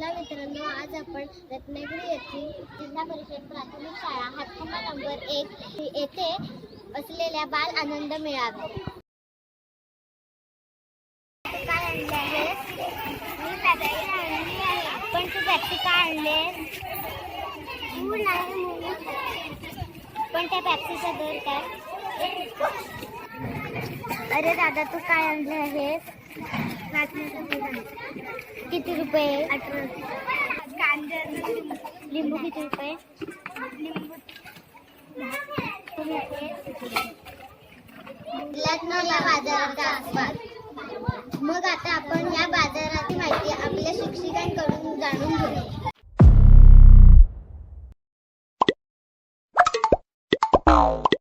चला मित्रांनो आज आपण रत्नागिरी येथील जिल्हा परिषद प्राथमिक शाळा हातखंबा नंबर एक येथे असलेल्या बाल आनंद मेळावा. काय आणले आहे मी पॅप्सी आणली आहे पण तू पॅप्सी का आणले. तू नाही पण त्या पॅप्सीचा दर काय? अरे दादा तू काय आणले आहेस? किती रुपये? लिंबू किती रुपये? लिंबू बाजाराचा आस्वाद मग आता आपण या बाजाराची माहिती आपल्या शिक्षिकांकडून जाणून घेऊ Oh.